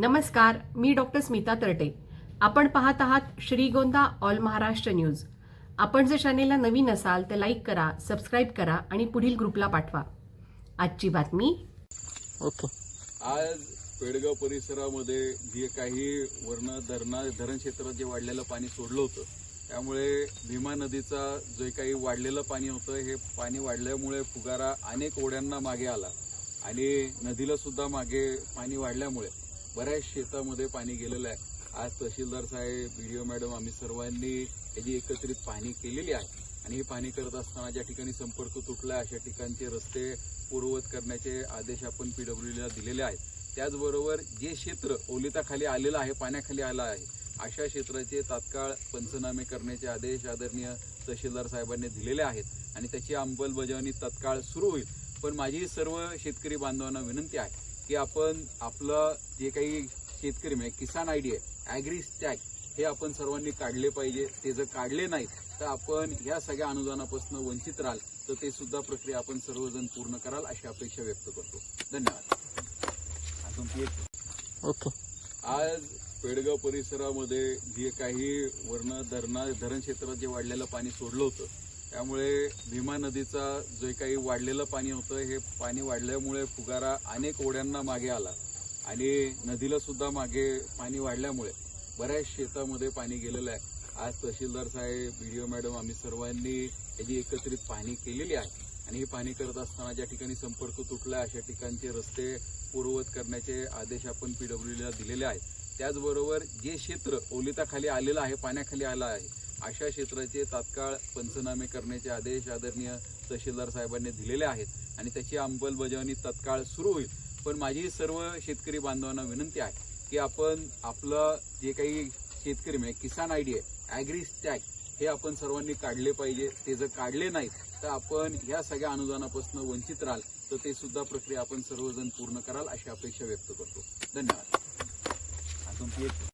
नमस्कार मी डॉक्टर स्मिता तरटे. आपण पाहत आहात श्रीगोंदा ऑल महाराष्ट्र न्यूज. आपण जर चॅनेलला नवीन असाल तर लाईक करा सबस्क्राईब करा आणि पुढील ग्रुपला पाठवा. आजची बातमी. ओके. आज पेडगाव परिसरामध्ये जे काही वर्ण धरणा धरण क्षेत्रात जे वाढलेलं पाणी सोडलं होतं त्यामुळे भीमा नदीचा जे काही वाढलेलं पाणी होतं हे पाणी वाढल्यामुळे फुगारा अनेक ओढ्यांना मागे आला. आणि नदीला सुद्धा मागे पाणी वाढल्यामुळे बऱ्याच शेतामध्ये पाणी गेलेलं आहे. आज तहसीलदार साहेब बीडीओ मॅडम आम्ही सर्वांनी याची एकत्रित पाहणी केलेली आहे. आणि हे पाणी करत असताना ज्या ठिकाणी संपर्क तुटला अशा ठिकाणचे रस्ते पूर्ववत करण्याचे आदेश आपण पीडब्ल्यूडीला दिलेले आहेत. त्याचबरोबर जे क्षेत्र ओलिताखाली आलेलं आहे पाण्याखाली आलं आहे अशा क्षेत्राचे तात्काळ पंचनामे करण्याचे आदेश आदरणीय तहसीलदार साहेबांनी दिलेले आहेत. आणि त्याची अंमलबजावणी तत्काळ सुरू होईल. पण माझी सर्व शेतकरी बांधवांना विनंती आहे की आपण आपलं जे काही शेतकरी म्हणजे किसान आय डी आहे ॲग्री स्टॅग हे आपण सर्वांनी काढले पाहिजे. ते जर काढले नाहीत तर आपण या सगळ्या अनुदानापासून वंचित राहाल तर ते सुद्धा प्रक्रिया आपण सर्वजण पूर्ण कराल अशी अपेक्षा व्यक्त करतो. धन्यवाद. तुमची ओके. आज पेडगाव परिसरामध्ये जे काही वर्ण धरणा धरण क्षेत्रात जे वाढलेलं पाणी सोडलं होतं त्यामुळे भीमा नदीचा जे काही वाढलेलं पाणी होतं हे पाणी वाढल्यामुळे फुगारा अनेक ओढ्यांना मागे आला. आणि नदीला सुद्धा मागे पाणी वाढल्यामुळे बऱ्याच शेतामध्ये पाणी गेलेलं आहे. आज तहसीलदार साहेब बी मॅडम आम्ही सर्वांनी याची एकत्रित पाहणी केलेली आहे. आणि ही पाहणी करत असताना ज्या ठिकाणी संपर्क तुटला अशा ठिकाणचे रस्ते पूर्ववत करण्याचे आदेश आपण पीडब्ल्यूडीला दिलेले आहेत. त्याचबरोबर जे क्षेत्र ओलिताखाली आलेलं आहे पाण्याखाली आलं आहे अशा क्षेत्राचे तात्काळ पंचनामे करण्याचे आदेश आदरणीय तहसीलदार साहेबांनी दिलेले आहेत आणि त्याची अंमलबजावणी तत्काळ सुरू होईल. पण माझी सर्व शेतकरी बांधवांना विनंती आहे की आपण आपलं जे काही शेतकरी म्हणजे किसान आय डी आहे ॲग्री स्टॅग हे आपण सर्वांनी काढले पाहिजे. ते जर काढले नाहीत तर आपण या सगळ्या अनुदानापासून वंचित राहाल तर ते सुद्धा प्रक्रिया आपण सर्वजण पूर्ण कराल अशी अपेक्षा व्यक्त करतो. धन्यवाद.